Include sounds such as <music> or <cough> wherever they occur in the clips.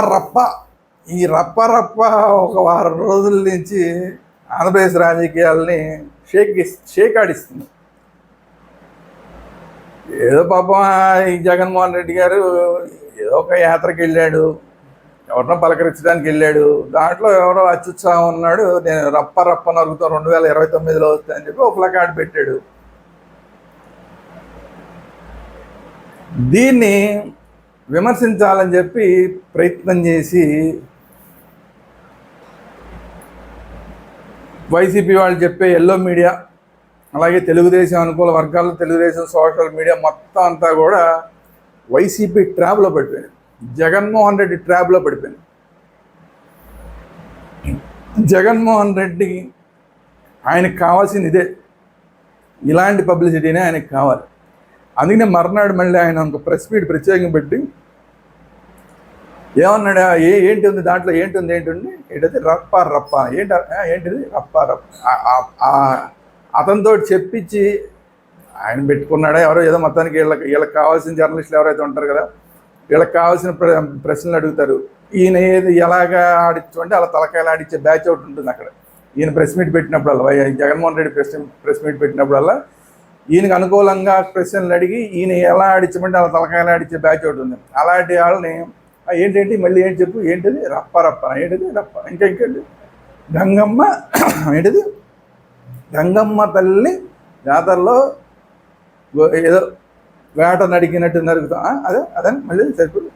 రప్ప ఈ రప్ప రప్ప ఒక వారం రోజుల నుంచి ఆంధ్రప్రదేశ్ రాజకీయాల్ని షేక్ ఇస్- షేక్ ఆడిస్తుంది. ఏదో పాపం ఈ జగన్మోహన్ రెడ్డి గారు ఏదో ఒక యాత్రకి వెళ్ళాడు ఎవరినో పలకరించడానికి వెళ్ళాడు దాంట్లో ఎవరో అత్యుత్సాహం ఉన్నాడు నేను రప్ప రప్ప నరుగుతాం రెండు వేల ఇరవై తొమ్మిదిలో వస్తాయని చెప్పి ఒక ప్లకార్డ్ పెట్టాడు. దీన్ని విమర్శించాలని చెప్పి ప్రయత్నం చేసి వైసీపీ వాళ్ళు చెప్పే ఎల్లో మీడియా అలాగే తెలుగుదేశం అనుకూల వర్గాలు తెలుగుదేశం సోషల్ మీడియా మొత్తం అంతా కూడా వైసీపీ ట్రాప్లో పడిపోయింది. జగన్మోహన్ రెడ్డి ట్రాప్లో పడిపోయింది. జగన్మోహన్ రెడ్డి ఆయనకు కావాల్సింది ఇదే. ఇలాంటి పబ్లిసిటీనే ఆయనకు కావాలి. అందుకనే మర్నాడు మళ్ళీ ఆయన ఒక ప్రెస్ మీట్ ప్రత్యేకంగా పెట్టి ఏమన్నాడు? ఏ ఏంటి ఉంది దాంట్లో? ఏంటి ఉంది? ఏంటి ఉంది? ఏంటది? రప్ప రప్ప. ఏంటి? ఏంటిది? రప్ప రప్ప. అతనితో చెప్పించి ఆయన పెట్టుకున్నాడా? ఎవరో ఏదో మొత్తానికి వీళ్ళకి వీళ్ళకి కావాల్సిన జర్నలిస్టులు ఎవరైతే ఉంటారు కదా వీళ్ళకి కావాల్సిన ప్ర ప్రశ్నలు అడుగుతారు. ఈయన ఏది ఎలాగా ఆడించుకుంటే అలా తలకాయలు ఆడించే బ్యాచ్ ఒకటి ఉంటుంది అక్కడ. ఈయన ప్రెస్ మీట్ పెట్టినప్పుడల్లా why- Jaganmohan Reddy press press meet పెట్టినప్పుడల్లా ఈయనకు అనుకూలంగా ప్రశ్నలు అడిగి ఈయన ఎలా ఆడించమంటే అలా తలకాయలు ఆడించే బ్యాచ్ ఒకటి ఉంది. అలాంటి వాళ్ళని ఏంటంటే ఏంటేంటి? మళ్ళీ ఏంటి చెప్పు? ఏంటిది? రప్ప రప్ప. ఏంటిది? రప్ప. ఇంకా ఇంకేంటి? గంగమ్మ <clears throat> ఏంటిది? గంగమ్మ తల్లి జాతరలో ఏదో వేట నడికినట్టు నరుగుతాం. అదే అదే మళ్ళీ సరిపోదు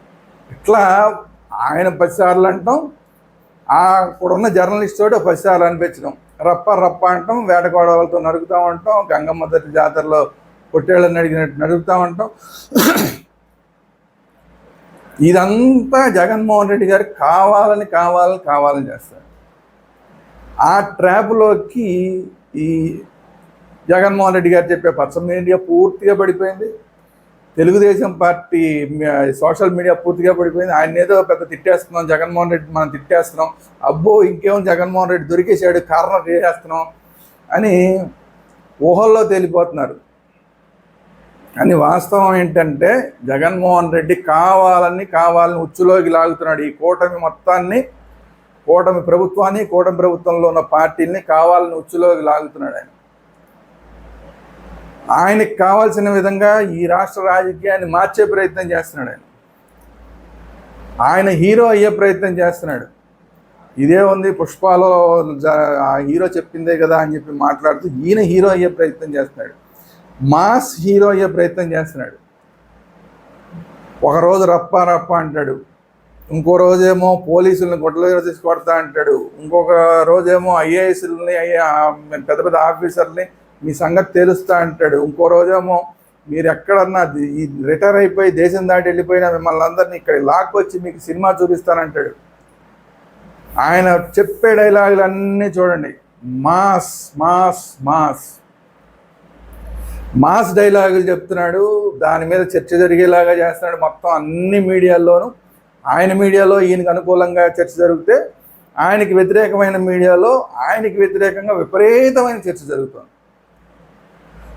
ఇట్లా ఆయన పసిసార్లు అంటాం. ఆ ఇప్పుడున్న జర్నలిస్ట్ తోటి పసిసార్లు అనిపించడం. రప్ప రప్ప అంటాం వేటగోడవలతో నడుగుతూ ఉంటాం గంగమ్మ తల్లి జాతరలో పొట్టేళ్ళని అడిగినట్టు నడుగుతూ ఉంటాం. ఇదంతా జగన్మోహన్ రెడ్డి గారు కావాలని కావాలని కావాలని చేస్తారు. ఆ ట్రాప్లోకి ఈ జగన్మోహన్ రెడ్డి గారు చెప్పే పచ్చ మీడియా పూర్తిగా పడిపోయింది. తెలుగుదేశం పార్టీ సోషల్ మీడియా పూర్తిగా పడిపోయింది. ఆయన ఏదో పెద్ద తిట్టేస్తున్నాం జగన్మోహన్ రెడ్డి మనం తిట్టేస్తున్నాం. అబ్బో ఇంకేం జగన్మోహన్ రెడ్డి దొరికేసాడు కారణం చేసేస్తున్నాం అని ఊహల్లో తేలిపోతున్నారు. కానీ వాస్తవం ఏంటంటే జగన్మోహన్ రెడ్డి కావాలని కావాలని ఉచ్చులోకి లాగుతున్నాడు. ఈ కూటమి మొత్తాన్ని కూటమి ప్రభుత్వాన్ని కూటమి ప్రభుత్వంలో ఉన్న పార్టీల్ని కావాలని ఉచ్చులోకి లాగుతున్నాడు ఆయన. ఆయనకి కావాల్సిన విధంగా ఈ రాష్ట్ర రాజకీయాన్ని మార్చే ప్రయత్నం చేస్తున్నాడు ఆయన. ఆయన హీరో అయ్యే ప్రయత్నం చేస్తున్నాడు. ఇదే ఉంది పుష్పాలో ఆ హీరో చెప్పిందే కదా అని చెప్పి మాట్లాడుతూ ఈయన హీరో అయ్యే ప్రయత్నం చేస్తున్నాడు. మాస్ హీరో అయ్యే ప్రయత్నం చేస్తున్నాడు. ఒకరోజు రప్ప రప్ప అంటాడు. ఇంకో రోజేమో పోలీసులను గుడ్డలో తీసి కొడతా అంటాడు. ఇంకొక రోజేమో ఐఏఎస్ని పెద్ద పెద్ద ఆఫీసర్ని మీ సంగతి తెలుస్తా అంటాడు. ఇంకో రోజేమో మీరు ఎక్కడన్నా ఈ రిటైర్ అయిపోయి దేశం దాటి వెళ్ళిపోయినా మిమ్మల్ని అందరినీ ఇక్కడ లాక్కొచ్చి మీకు సినిమా చూపిస్తానంటాడు. ఆయన చెప్పే డైలాగులు అన్నీ చూడండి. Mass mass mass. మాస్ డైలాగులు చెప్తున్నాడు. దాని మీద చర్చ జరిగేలాగా చేస్తున్నాడు. మొత్తం అన్ని మీడియాల్లోనూ. ఆయన మీడియాలో ఈయనకు అనుకూలంగా చర్చ జరిగితే ఆయనకి వ్యతిరేకమైన మీడియాలో ఆయనకి వ్యతిరేకంగా విపరీతమైన చర్చ జరుగుతుంది.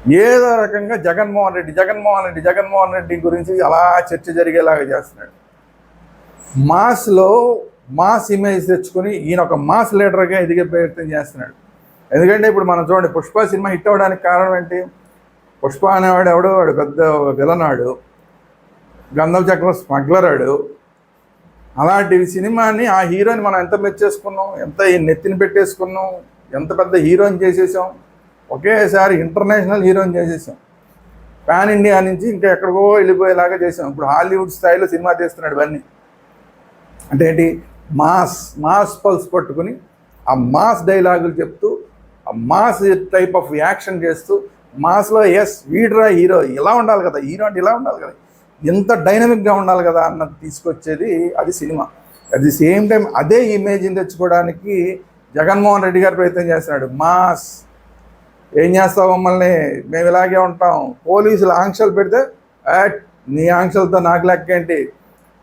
ఏదో రకంగా జగన్మోహన్ రెడ్డి జగన్మోహన్ రెడ్డి జగన్మోహన్ రెడ్డి గురించి అలా చర్చ జరిగేలాగా చేస్తున్నాడు. మాస్లో మాస్ ఇమేజ్ తెచ్చుకొని ఈయన ఒక మాస్ లీడర్గా ఎదిగే ప్రయత్నం చేస్తున్నాడు. ఎందుకంటే ఇప్పుడు మనం చూడండి పుష్ప సినిమా హిట్ అవ్వడానికి కారణం ఏంటి? పుష్ప అనేవాడు ఎవడో వాడు పెద్ద విలనాడు గంధం చక్రం స్మగ్లర్ ఆడు. అలాంటి సినిమాని ఆ హీరోని మనం ఎంత మెచ్చేసుకున్నాం? ఎంత ఈయన నెత్తిని పెట్టేసుకున్నాం? ఎంత పెద్ద హీరోని చేసేసాం? ఒకేసారి ఇంటర్నేషనల్ హీరోని చేసేసాం. పాన్ ఇండియా నుంచి ఇంకా ఎక్కడికో వెళ్ళిపోయేలాగా చేసాం. ఇప్పుడు హాలీవుడ్ స్థాయిలో సినిమా తీస్తున్నాడు ఇవన్నీ అంటే ఏంటి? మాస్ మాస్ పల్స్ పట్టుకుని ఆ మాస్ డైలాగులు చెప్తూ ఆ మాస్ టైప్ ఆఫ్ యాక్షన్ చేస్తూ మాస్లో ఎస్ వీడ్రా హీరో ఇలా ఉండాలి కదా హీరో అంటే ఇలా ఉండాలి కదా ఎంత డైనమిక్గా ఉండాలి కదా అన్నది తీసుకొచ్చేది అది cinema. At the same time అదే ఇమేజ్ని తెచ్చుకోవడానికి జగన్మోహన్ రెడ్డి గారు ప్రయత్నం చేస్తున్నాడు. మాస్ ఏం చేస్తావు మమ్మల్ని? మేము ఇలాగే ఉంటాం. పోలీసులు ఆంక్షలు పెడితే "ఏట్, నీ ఆంక్షలతో నాకు లెక్క ఏంటి?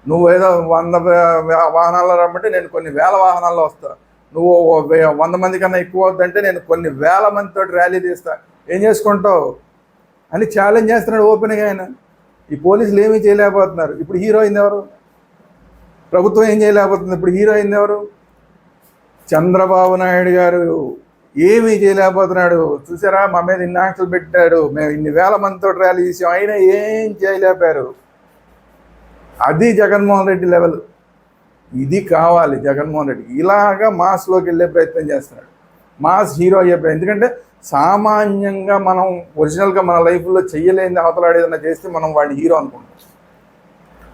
నువ్వు ఏదో వంద వాహనాల్లో రమ్మంటే నేను కొన్ని వేల వాహనాల్లో వస్తా. నువ్వు వంద మంది కన్నా ఎక్కువ వద్దంటే నేను కొన్ని వేల మందితో ర్యాలీ తీస్తా. ఏం చేసుకుంటావు? అని ఛాలెంజ్ చేస్తున్నాడు ఓపెన్గా ఆయన. ఈ పోలీసులు ఏమీ చేయలేకపోతున్నారు. ఇప్పుడు హీరోయిన్ ఎవరు? ప్రభుత్వం ఏం చేయలేకపోతుంది? ఇప్పుడు హీరోయిన్ ఎవరు? చంద్రబాబు నాయుడు గారు ఏమీ చేయలేకపోతున్నాడు. చూసారా? మా మీద ఇన్ని ఆంక్షలు పెట్టాడు. మేము ఇన్ని వేల మందితో ర్యాలీ చేసాం. అయినా ఏం చేయలేపారు అది జగన్మోహన్ రెడ్డి లెవెల్ ఇది కావాలి జగన్మోహన్ రెడ్డి. ఇలాగా మాస్లోకి వెళ్ళే ప్రయత్నం చేస్తున్నాడు. మాస్ హీరో అయ్యే ఎందుకంటే సామాన్యంగా మనం ఒరిజినల్గా మన లైఫ్లో చేయలేని అవతలాడేదన్నా చేస్తే మనం వాడిని హీరో అనుకుంటాం.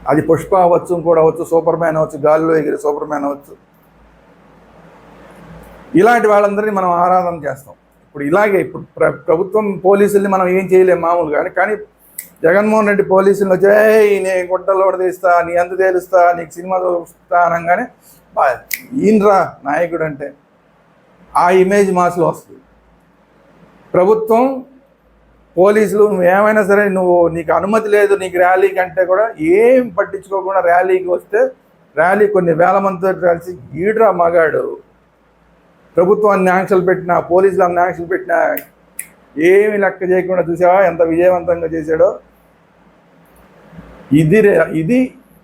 అది పుష్ప అవ్వచ్చు కూడా అవ్వచ్చు సూపర్ మ్యాన్ అవ్వచ్చు గాలిలో ఎగిరి సూపర్ మ్యాన్ అవ్వచ్చు. ఇలాంటి వాళ్ళందరినీ మనం ఆరాధన చేస్తాం. ఇప్పుడు ఇలాగే ఇప్పుడు ప్ర ప్రభుత్వం పోలీసుల్ని మనం ఏం చేయలేం మామూలుగా కానీ జగన్మోహన్ రెడ్డి పోలీసులు వచ్చి నీ గుంటలో తీస్తా నీ అంత తేలుస్తా నీకు సినిమా చూస్తా అనగానే ఈయనరా నాయకుడు అంటే ఆ ఇమేజ్ మాస్లో వస్తుంది. ప్రభుత్వం పోలీసులు నువ్వు ఏమైనా సరే నువ్వు నీకు అనుమతి లేదు నీకు ర్యాలీకి అంటే కూడా ఏం పట్టించుకోకుండా ర్యాలీకి వస్తే ర్యాలీ కొన్ని వేల మందితో కలిసి ఈడ్రా మగాడు. ప్రభుత్వాన్ని ఆంక్షలు పెట్టినా పోలీసులు అన్ని ఆంక్షలు పెట్టినా ఏమి లెక్క చేయకుండా చూసావా? ఎంత విజయవంతంగా చేశాడో? ఇది ఇది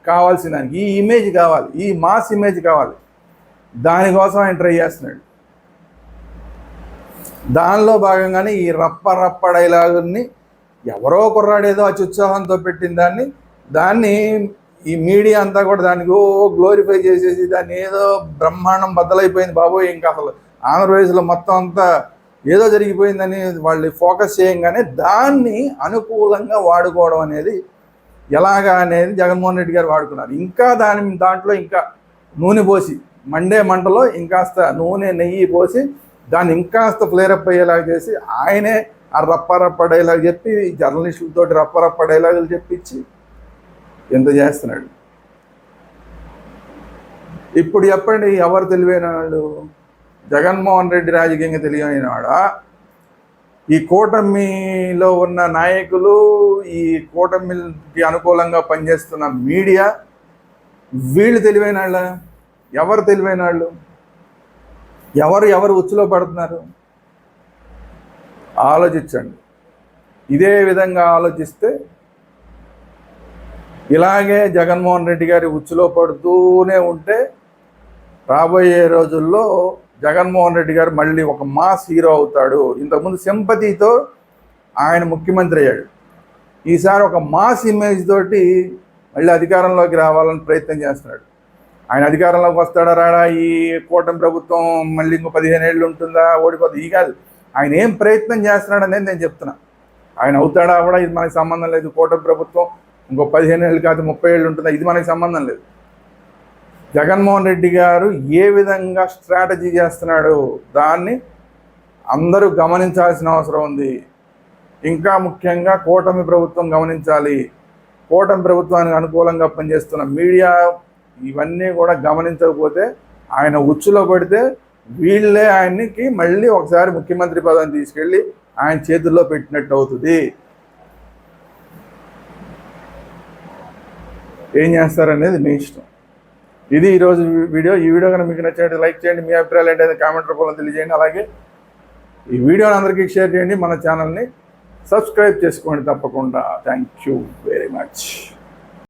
కావాల్సిన దానికి ఈ ఇమేజ్ కావాలి ఈ మాస్ ఇమేజ్ కావాలి. దానికోసం ఆయన ట్రై చేస్తున్నాడు. దానిలో భాగంగానే ఈ రప్ప రప్ప డైలాగుని ఎవరో కుర్రాడేదో అత్యుత్సాహంతో పెట్టిన దాన్ని దాన్ని ఈ మీడియా అంతా కూడా దానికి ఓ గ్లోరిఫై చేసేసి దాన్ని ఏదో బ్రహ్మాండం బద్దలైపోయింది బాబోయ్ ఇంకా అసలు. ఆంధ్రప్రదేశ్లో మొత్తం అంతా ఏదో జరిగిపోయిందని వాళ్ళు ఫోకస్ చేయంగానే దాన్ని అనుకూలంగా వాడుకోవడం అనేది ఎలాగా అనేది జగన్మోహన్ రెడ్డి గారు వాడుకున్నారు. ఇంకా దాని దాంట్లో ఇంకా నూనె పోసి మండే మంటలో ఇంకాస్త నూనె నెయ్యి పోసి దాన్ని ఇంకాస్త ఫ్లేరప్ అయ్యేలాగా చేసి ఆయనే ఆ రప్ప చెప్పి జర్నలిస్టులతో రప్పరప్పడేలాగా రప్ప చెప్పించి ఎంత చేస్తున్నాడు? ఇప్పుడు చెప్పండి ఎవరు తెలివైన వాళ్ళు? జగన్మోహన్ రెడ్డి రాజకీయంగా తెలియని వాడా? ఈ కూటమిలో ఉన్న నాయకులు ఈ కూటమికి అనుకూలంగా పనిచేస్తున్న మీడియా వీళ్ళు తెలివైన వాళ్ళ? ఎవరు తెలివైన వాళ్ళు? ఎవరు ఎవరు ఉచ్చులో పడుతున్నారు? ఆలోచించండి. ఇదే విధంగా ఆలోచిస్తే ఇలాగే జగన్మోహన్ రెడ్డి గారి ఉచ్చులో పడుతూనే ఉంటే రాబోయే రోజుల్లో జగన్మోహన్ రెడ్డి గారు మళ్ళీ ఒక మాస్ హీరో అవుతాడు. ఇంతకుముందు సింపతితో ఆయన ముఖ్యమంత్రి అయ్యాడు. ఈసారి ఒక మాస్ ఇమేజ్ తోటి మళ్ళీ అధికారంలోకి రావాలని ప్రయత్నం చేస్తున్నాడు. ఆయన అధికారంలోకి వస్తాడా రాడా? ఈ కూటమి ప్రభుత్వం మళ్ళీ ఇంకో పదిహేను ఏళ్ళు ఉంటుందా? ఓడిపోతుంది ఈ కాదు. ఆయన ఏం ప్రయత్నం చేస్తున్నాడు అనేది నేను చెప్తున్నా. ఆయన అవుతాడా? కూడా ఇది మనకి సంబంధం లేదు. కూటమి ప్రభుత్వం ఇంకో పదిహేను ఏళ్ళు కాదు ముప్పై ఏళ్ళు ఉంటుందా ఇది మనకి సంబంధం లేదు. జగన్మోహన్ రెడ్డి గారు ఏ విధంగా స్ట్రాటజీ చేస్తున్నాడు దాన్ని అందరూ గమనించాల్సిన అవసరం ఉంది. ఇంకా ముఖ్యంగా కూటమి ప్రభుత్వం గమనించాలి. కూటమి ప్రభుత్వానికి అనుకూలంగా పనిచేస్తున్న మీడియా ఇవన్నీ కూడా గమనించకపోతే ఆయన ఉచ్చులో పడితే వీళ్ళే ఆయనకి మళ్ళీ ఒకసారి ముఖ్యమంత్రి పదవిని తీసుకెళ్ళి ఆయన చేతుల్లో పెట్టినట్టు అవుతుంది. ఏం చేస్తారనేది మీ ఇష్టం. ఇది ఈరోజు వీడియో. ఈ వీడియో కనుక మీకు నచ్చినట్టు లైక్ చేయండి మీ అభిప్రాయాలు ఏంటైతే కామెంట్ రూపంలో తెలియజేయండి. అలాగే ఈ వీడియోని అందరికీ షేర్ చేయండి మన ఛానల్ని సబ్స్క్రైబ్ చేసుకోండి తప్పకుండా. Thank you very much.